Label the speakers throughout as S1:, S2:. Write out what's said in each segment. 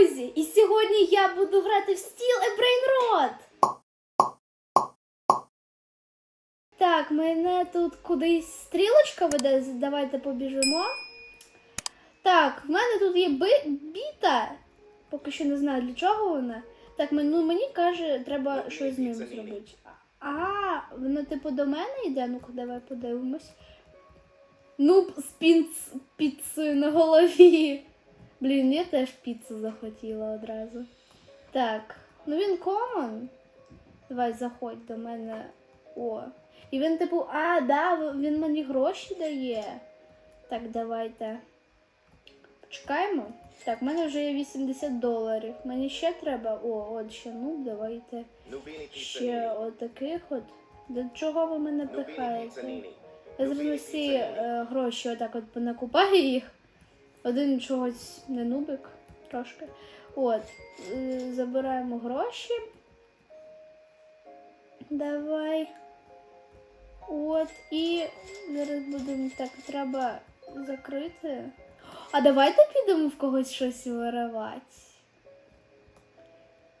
S1: друзі! І сьогодні я буду грати в a Brain Так, мене тут кудись стрілочка веде, давайте побіжимо. Так, в мене тут є би- біта. Поки що не знаю для чого вона. Так, ну, мені каже, треба щось з ним зробити. А, вона типу до мене йде? Ну-ка, давай подивимось. Ну, з пінц- піцею на голові. Блін, я теж піцу захотіла одразу. Так, ну він комон. Давай заходь до мене. О. І він типу, а, да, він мені гроші дає. Так, давайте. Почекаємо. Так, в мене вже є 80 доларів. Мені ще треба. О, от ще, ну, давайте. Ще отаких от. До чого ви мене пихаєте? Я зразу всі е, гроші отак от понакупаю їх. Один чогось не нубик трошки. От. е, Забираємо гроші. Давай. От. І зараз будемо так, треба закрити. А давайте підемо в когось щось виривати.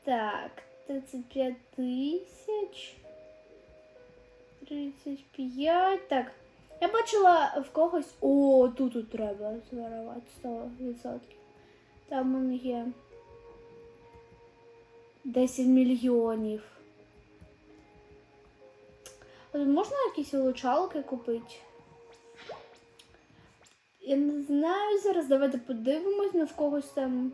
S1: Так, 35 тисяч. 35. Так. Я бачила в когось. О, тут треба зварувати 100%. Там он є 10 мільйонів. Можна якісь улучалки купити? Я не знаю зараз. Давайте подивимось на в когось там.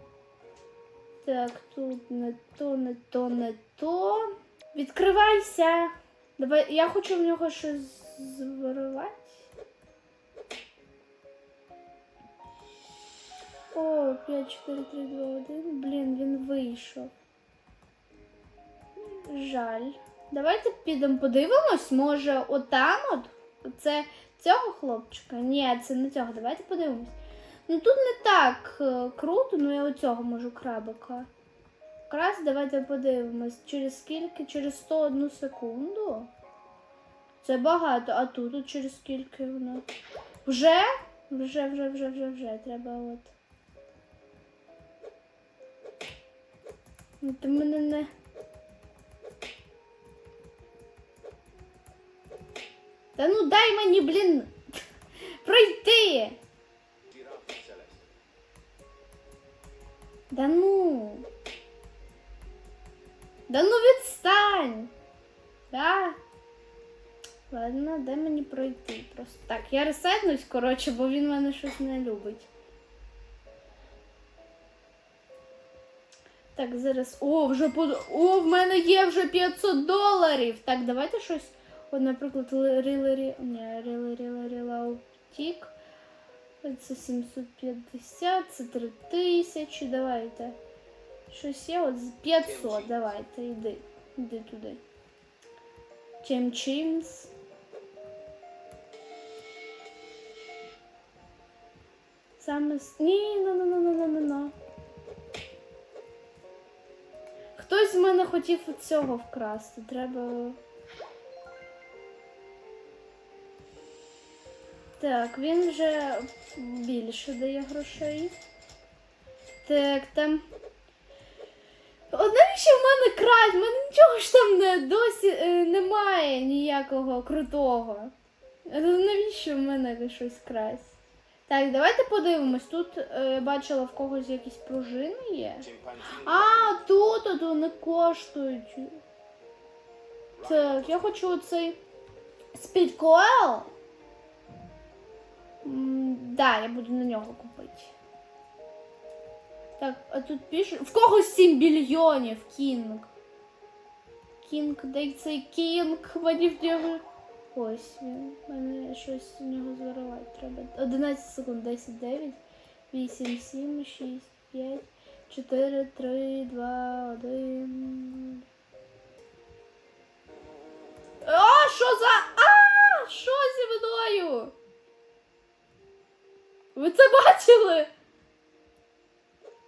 S1: Так, тут не то, не то, не то. Відкривайся! Давай, я хочу в нього щось зварувати. О, 5, 4, 3, 2, 1. Блін, він вийшов. Жаль. Давайте підемо подивимось, може, отам от. Це цього хлопчика? Ні, це не цього. Давайте подивимось. Ну тут не так е, круто, ну я оцього можу крабика. Якраз давайте подивимось, через скільки? Через 101 секунду. Це багато, а тут, через скільки воно? Вже? Вже, вже, вже, вже, вже. Треба от. Ти мене не. Та ну дай мені, блін, пройти. Да ну. Да ну відстань. Да. Ладно, дай мені пройти просто. Так, я ресетнусь, коротше, бо він мене щось не любить. Так, зараз. О, вже под... О, в мене є вже 500 доларів. Так, давайте щось. От, наприклад, рілері. Ні, рілері Лаутік. Це 750, це 3000. Давайте. Щось є, от з 500, давайте, йди. Йди туди. Чим чимс. Саме Ні, ну, ну, ну, ну, ну, ну. Хтось з мене хотів цього вкрасти. Треба. Так, він вже більше дає грошей. Так, там. От навіщо в мене красть? В мене нічого ж там не досі е, немає ніякого крутого. Навіщо в мене щось красть? Так, давайте подивимось. Тут е, я бачила в когось якісь пружини є. А, тут от вони коштують. Так, я хочу оцей спідкойл. Да, я буду на нього купити. Так, а тут пише. В когось 7 мільйонів кінг. Кінг, дай цей кінг, мені в нього. Ось він. Мене щось з нього зварувати треба. 11 секунд, 10, 9, 8, 7, 6, 5, 4, 3, 2, 1. А, що за. А! Що зі мною? Ви це бачили?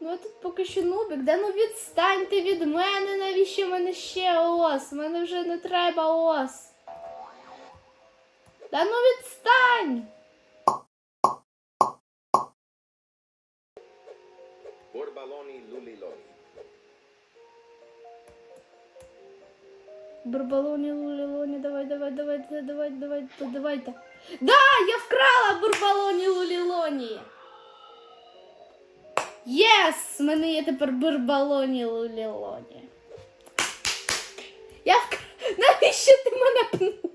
S1: Ну, я тут поки що нубик, де ну відстаньте від мене, навіщо мене ще ос? Мене вже не треба ос. Да ну відстань!
S2: Vorba Burbaloni Luliloni.
S1: Бурбалоні, лулілоні, давай, давай, давай, давай, давай, давай, давайте. Да, я вкрала бурбалоні, лулілоні. Єс! В мене є тепер бурбалоні, лулілоні. Я вкр... Навіщо ти мене пнув?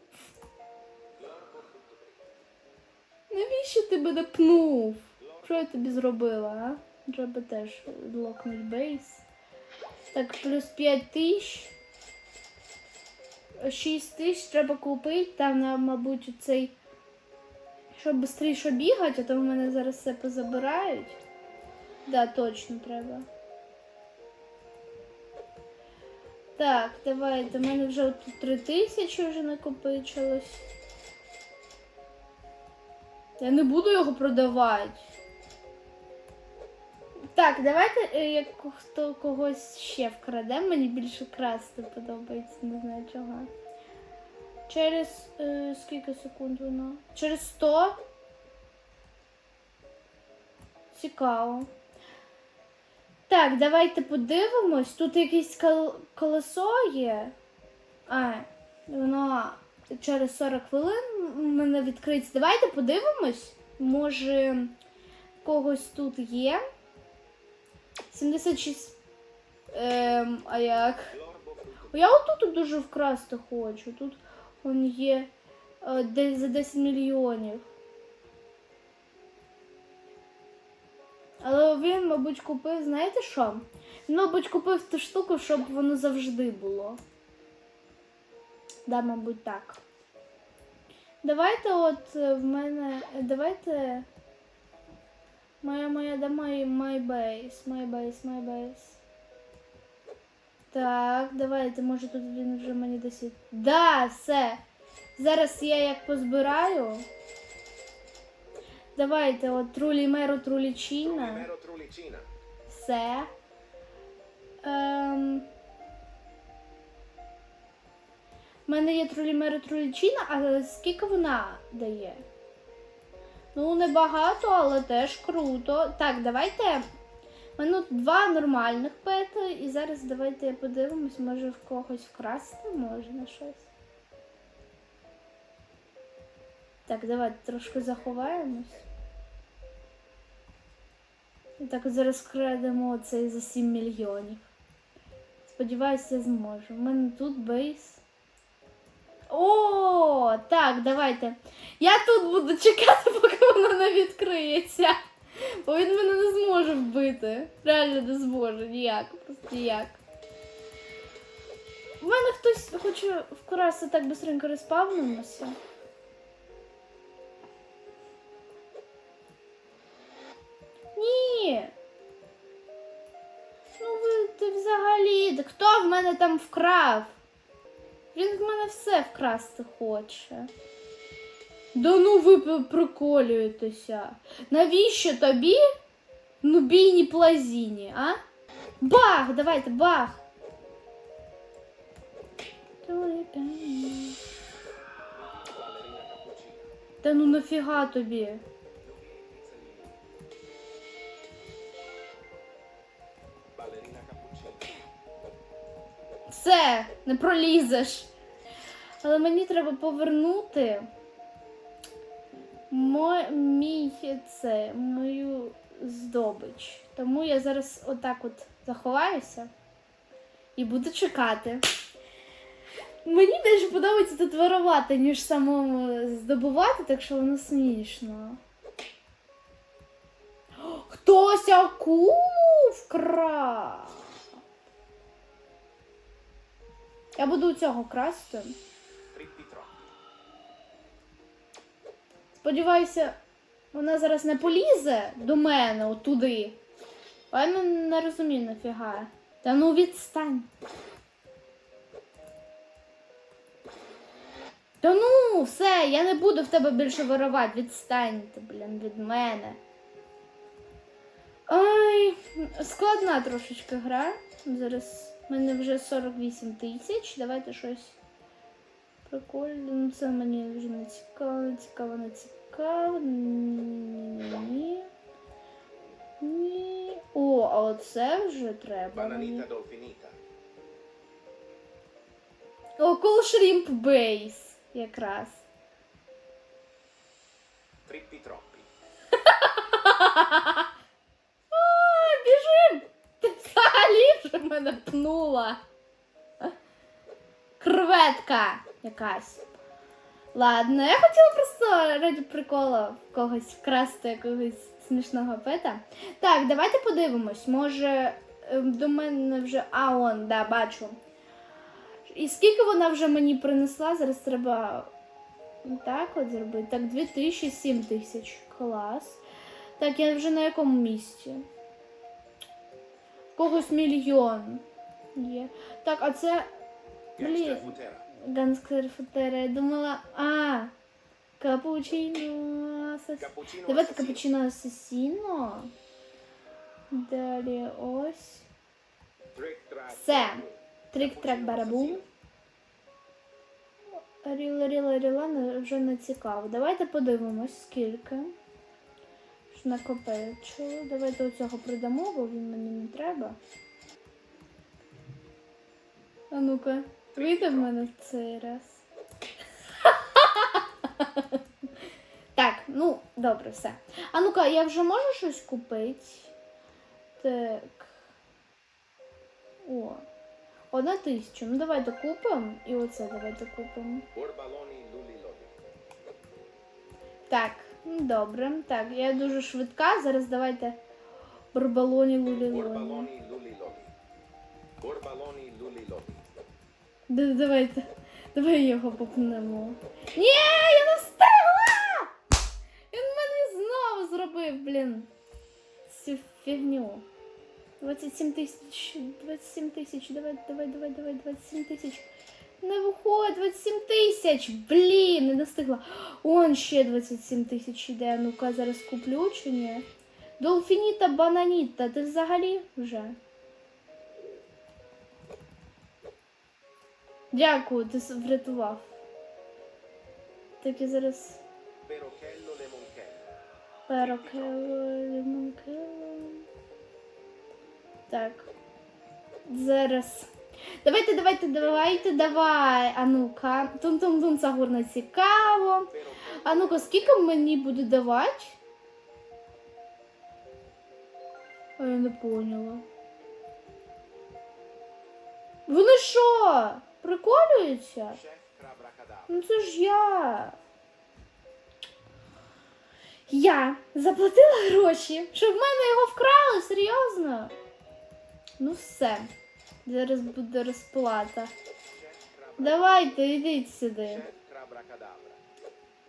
S1: Навіщо ти мене пнув? Що я тобі зробила, а? Треба теж локнуть бейс. Так, плюс 5 тисяч. 6 тисяч треба купити, там, мабуть, цей. Щоб швидше бігати, а то в мене зараз все позабирають. Да, точно треба. Так, давайте. У мене вже тут 3 тисячі вже накопичилось. Я не буду його продавати. Так, давайте е, як хто когось ще вкраде, мені більше красти подобається, не знаю чого. Через е, скільки секунд воно? Через 100. Цікаво. Так, давайте подивимось. Тут якесь кол- колесо є. А, воно через 40 хвилин в мене відкриється. Давайте подивимось. Може, когось тут є. 76. Ем, а як? Я отут дуже вкрасти хочу. Тут он є е, десь за 10 мільйонів. Але він, мабуть, купив, знаєте що? Він, мабуть, купив ту штуку, щоб воно завжди було. Да, мабуть, так. Давайте от е, в мене. е, Давайте. Моя моя да my, my base, my base, my base. Так, давайте, може тут він вже мені і- Да, все. Зараз я як позбираю. Давайте, от трулі меру, трулі чіна.
S2: Mero Trulicina.
S1: Все. Ем... У мене є трулімери трулічина, але скільки вона дає? Ну, небагато, але теж круто. Так, давайте. У мене два нормальних пети, і зараз давайте подивимось, може в когось вкрасти можна щось. Так, давайте трошки заховаємось. І так зараз крадемо цей за 7 мільйонів. Сподіваюся, я зможу. У мене тут бейс. О, так, давайте. Я тут буду чекати, поки вона не відкриється. Бо він мене не зможе вбити. Реально не зможе, ніяк, просто ніяк. У мене хтось хоче вкрасти так быстренько розпавнимося. Ні. Ну ви ти взагалі. Хто в мене там вкрав? Він в мене все вкрасти хоче. Да ну ви приколюєтеся. Навіщо тобі нубійні плазіні, а? Бах! Давайте, бах! Та ну нафіга тобі? Все, не пролізеш. Але мені треба повернути мо- мій це, мою здобич. Тому я зараз отак от заховаюся і буду чекати. Мені більше подобається тут вирувати, ніж самому здобувати, так що воно смішно. Хтось акулу вкрав. Я буду у цього красти. Сподіваюся, вона зараз не полізе до мене отуди. А я не, розумію нафіга. Та ну відстань. Та ну, все, я не буду в тебе більше вирувати. Відстаньте, блін, від мене. Ай, складна трошечки гра. Зараз в мене вже 48 тисяч. Давайте щось прикольне. Ну, це мені вже не цікаво, не цікаво, не цікаво. Ні. Ні. О, а оце вже треба. мені. О, Cool Shrimp Base якраз.
S2: Trippi troppi.
S1: А, біжим! Ти вже мене пнула. Креветка якась. Ладно, я хотіла просто раді прикола в когось вкрасти якогось смішного пета. Так, давайте подивимось. Може, ем, до мене вже. А, он, да, бачу. І скільки вона вже мені принесла? Зараз треба так от зробити. Так, 2000, 7000. Клас. Так, я вже на якому місці? Когось мільйон є. Так, а це Блін.
S2: Gangster
S1: Футера. Я думала, а, капучино. асас-
S2: Cappuccino
S1: Давайте капучино асасіно. Далі ось.
S2: Trick track.
S1: Все. Трик-трак барабум. Ріла, ріла, ріла, вже не цікаво. Давайте подивимось, скільки. Ж накопичили. Давайте оцього продамо, бо він мені не треба. А ну-ка, вийде в мене цей раз. Так, ну, добре, все. А ну-ка, я вже можу щось купити? Так. О. Одна тисяча. Ну давайте купимо. І оце давайте купимо. Так, добре. Так, я дуже швидка. Зараз давайте барбалоні лулі
S2: Borbaloni lulli lolli. Borbaloni lulli lolli.
S1: Да, давайте. Давай його попнемо. Ні, я не встигла! Він мене знову зробив, блін. Цю фігню. 27 тисяч. 27 тисяч. Давай, давай, давай, давай, 27 тисяч. Не виходить, 27 тисяч. Блін, не достигла. Он ще 27 тисяч іде. Ну-ка, зараз куплю чи ні? Долфініта бананіта. Ти взагалі вже? Дякую, ти врятував. Так я зараз
S2: Perochello lemonchello.
S1: перокело, лимонкело. Так. Зараз. Давайте, давайте, давайте, давай. А ну-ка. Тун-тун-тун, загорно цікаво. А ну-ка, скільки мені буде давати? А я не поняла. Вони що? Приколюються? Ну це ж я. Я заплатила гроші, щоб в мене його вкрали, серйозно. Ну все. Зараз буде розплата. Давайте, йдіть сюди.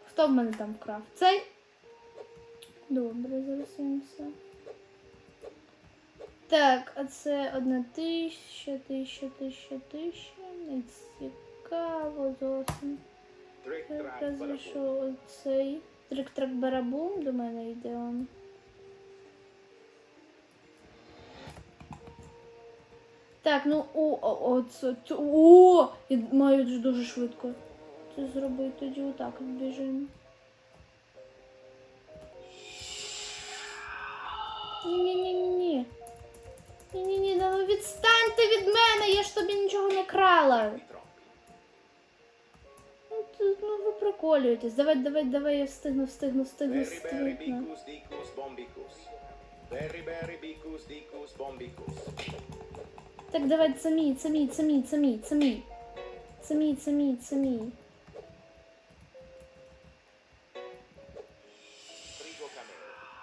S1: Хто в мене там вкрав? Цей? Добре, зараз він все. Так, а це одна тисяча, тисяча, тисяча, тисяча. Не цікаво зовсім.
S2: Trick track
S1: Разве
S2: baraboo.
S1: що цей трик-трак барабум до мене йде он. Так, ну о, о, о, це, це- о, я маю дуже- швидко. Це зробити тоді отак от біжимо. Ні-ні-ні-ні. Ні-ні-ні, да ну відстаньте від мене, я ж тобі нічого не крала. Ну, ти- ну ви приколюєтесь. Давай, давай, давай, я встигну, встигну, встигну, встигну.
S2: bicus dicus bombicus. Berry berry bicus dicus bombicus.
S1: Так, давай, це мій, це мій, це мій, це мій, це мій.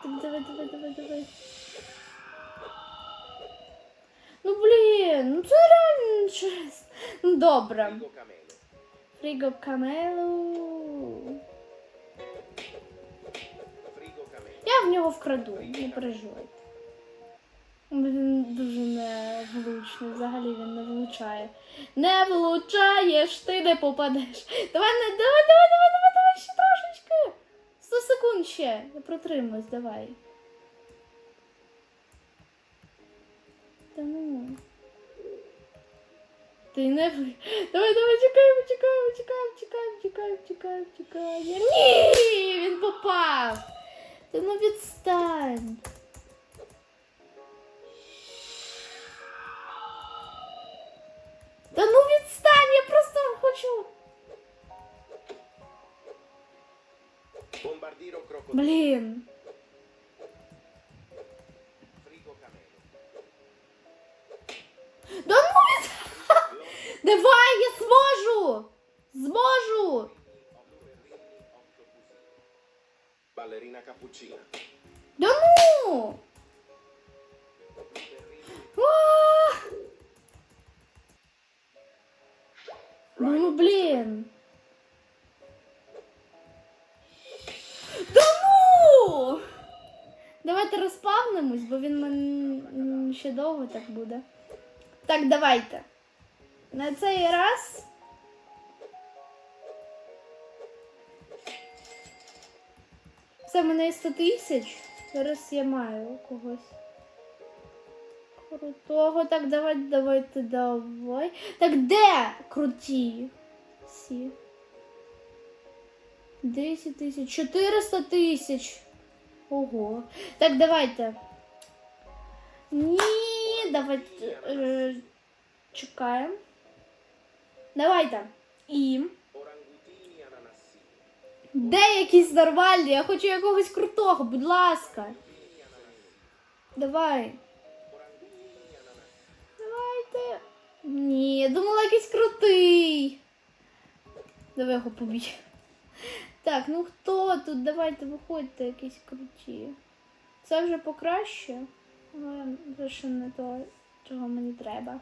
S1: Так, давай, давай, давай, давай. Ну блін, ну це реально чесно. Ну добре. Фріго камелу. Я в нього вкраду, не переживайте. Дуже невлучний, взагалі він не влучає. Не влучаєш, ти не попадеш. Давай, давай, давай, давай, давай, давай, ще трошечки. 100 секунд ще. Я протримуюсь, давай. Та ну. Ти не. Давай, давай, чекаємо, чекаємо, чекаємо, чекаємо, чекаємо, чекаємо, чекаємо. Ні, він попав. Та ну відстань. Та ну відстань, я просто хочу. Блін. Да ну від... Давай, я зможу! Зможу!
S2: Ballerina cappuccina.
S1: Да ну! А! Ну, блін. Да ну! Давайте розпавнимось, бо він мен... ще довго так буде. Так, давайте. На цей раз. Це мене 100 тисяч. Зараз я маю когось. Крутого. Так, давайте, давайте, давай. Так де круті? Всі. 10 тисяч. 400 тисяч. Ого. Так, давайте. Ні, давайте. Е, чекаємо. Давайте. І. Де якісь нормальні? Я хочу якогось крутого, будь ласка. Давай. Ні, я думала якийсь крутий. Давай його побій. Так, ну хто тут? Давайте виходьте якісь круті. Це вже покраще. Але це ще не то, чого мені треба.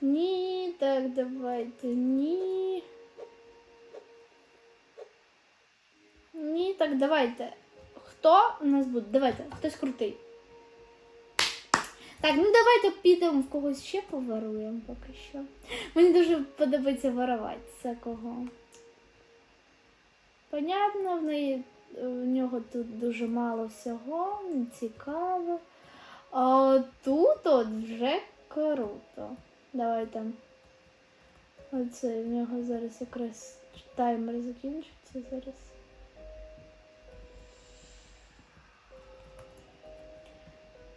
S1: Ні, так, давайте. Ні. Ні, так, давайте. Хто у нас буде? Давайте, хтось крутий. Так, ну давайте підемо в когось ще поворуємо поки що. Мені дуже подобається воровати. Це кого? Понятно, в неї в нього тут дуже мало всього, цікаво. А тут от вже круто. Давайте. Оце в нього зараз якраз таймер закінчиться зараз.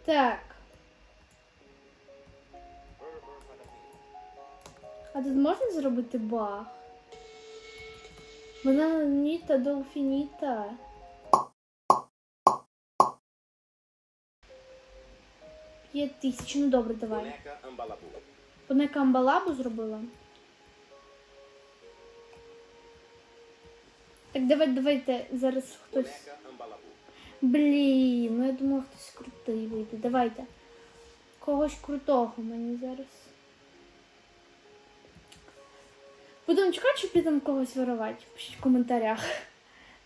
S1: Так. А тут можна зробити баг? Вона ніта долфініта. П'ять тисяч, ну добре, давай. Вона камбалабу зробила. Так, давай, давайте зараз хтось. Блін, ну я думала, хтось крутий вийде. Давайте. Когось крутого мені зараз. Будемо чекати, чи підемо когось вирувати. Пишіть в коментарях.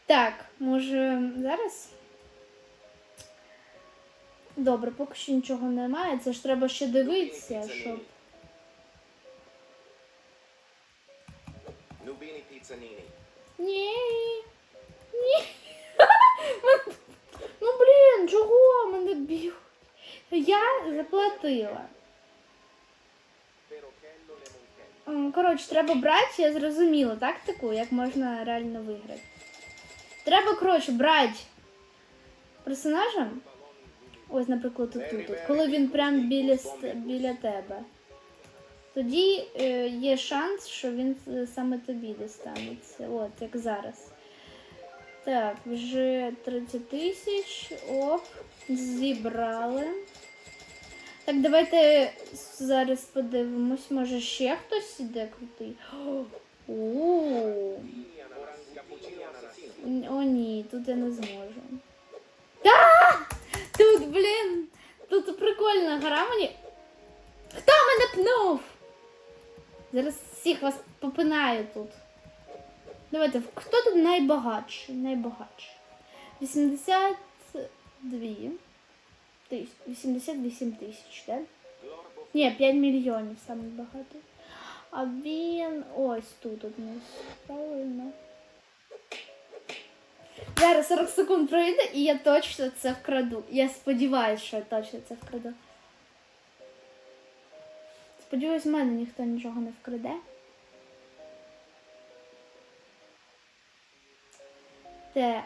S1: Так, може зараз. Добре, поки що нічого немає. Це ж треба ще дивитися, щоб.
S2: Nubini pizzanini.
S1: Ні. Ні. Ну блін, чого мене б'ють? Я заплатила.
S2: Perochello lemonchello.
S1: М, Коротше, треба брати, я зрозуміла тактику, як можна реально виграти. Треба, коротше, брати персонажа. Ось, наприклад, тут, тут, тут, коли він прям біля, біля тебе. Тоді е, є шанс, що він е, саме тобі достанеться. От, як зараз. Так, вже 30 тисяч. Оп, зібрали. Так, давайте зараз подивимось, може ще хтось іде крутий. О, о, ні, тут я не зможу. А! Тут, блін, тут прикольна гра мені. Хто мене пнув? Зараз всіх вас попинаю тут. Давайте, хто тут найбагатший? Найбагатший. 82 тисяч. 88 тисяч, так?
S2: Glorbo
S1: Ні, 5 мільйонів саме багато. А він ось тут у нас. Правильно. Зараз 40 секунд пройде і я точно це вкраду. Я сподіваюся, що я точно це вкраду. Сподіваюсь, в мене ніхто нічого не вкраде. Так.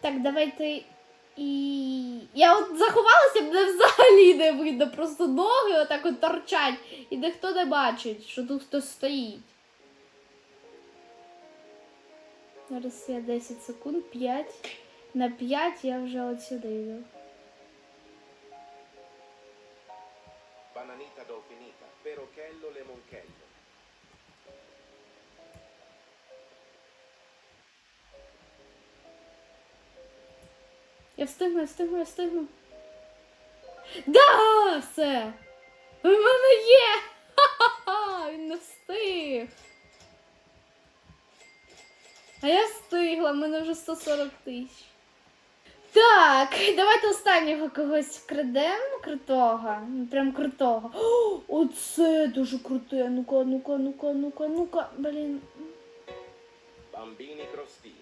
S1: Так, давайте І я от заховалася, мене взагалі не видно. Просто ноги отак от торчать, і ніхто не бачить, що тут хтось стоїть. Зараз я 10 секунд, 5. На 5 я вже от сюди йду.
S2: Bananita dolfinita, perochello lemonchello.
S1: Я встигну, я встигну, я встигну. Да, все. У мене є. Ха-ха-ха, він не встиг. А я встигла, в мене вже 140 тисяч. Так, давайте останнього когось вкрадемо крутого. Ну, Прям крутого. Оце дуже круте. Ну-ка, ну-ка, ну-ка, ну-ка, ну-ка. Блін.
S2: Bambini crostini.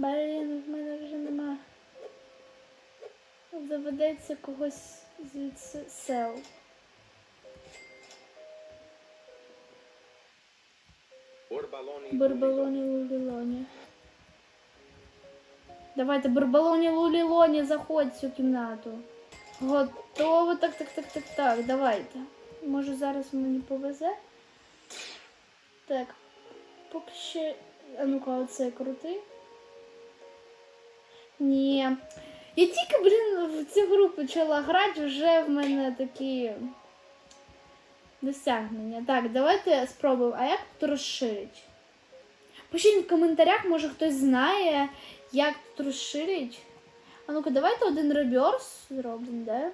S1: Блін, в мене вже нема. Доведеться когось звідси сел. Барбалоні Лулілоні. Давайте Барбалоні Лулілоні, заходь в цю кімнату. Готово. Так, так, так, так, так. Давайте. Може зараз мені повезе. Так. Поки ще. А ну-ка, оце крути. Ні. Я тільки, блін, в цю гру почала грати, вже в мене такі досягнення. Так, давайте спробуємо. А як тут розширити? Пишіть в коментарях, може хтось знає, як тут розширити. А ну-ка, давайте один реберс зробимо, да?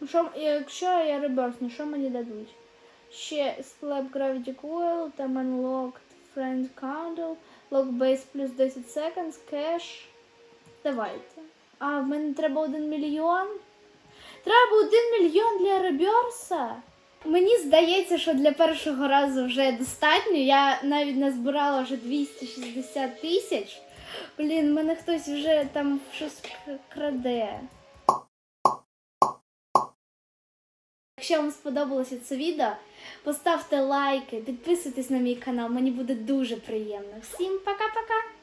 S1: Ну, що, якщо я реберсну, що мені дадуть? Ще Slap Gravity Coil, там Unlocked Friend Candle, Base плюс 10 seconds, кеш. Давайте. А, в мене треба один мільйон. Треба один мільйон для реберса. Мені здається, що для першого разу вже достатньо. Я навіть назбирала вже 260 тисяч. Блін, мене хтось вже там щось краде. Якщо вам сподобалося це відео, поставте лайки, підписуйтесь на мій канал, мені буде дуже приємно. Всім пока-пока!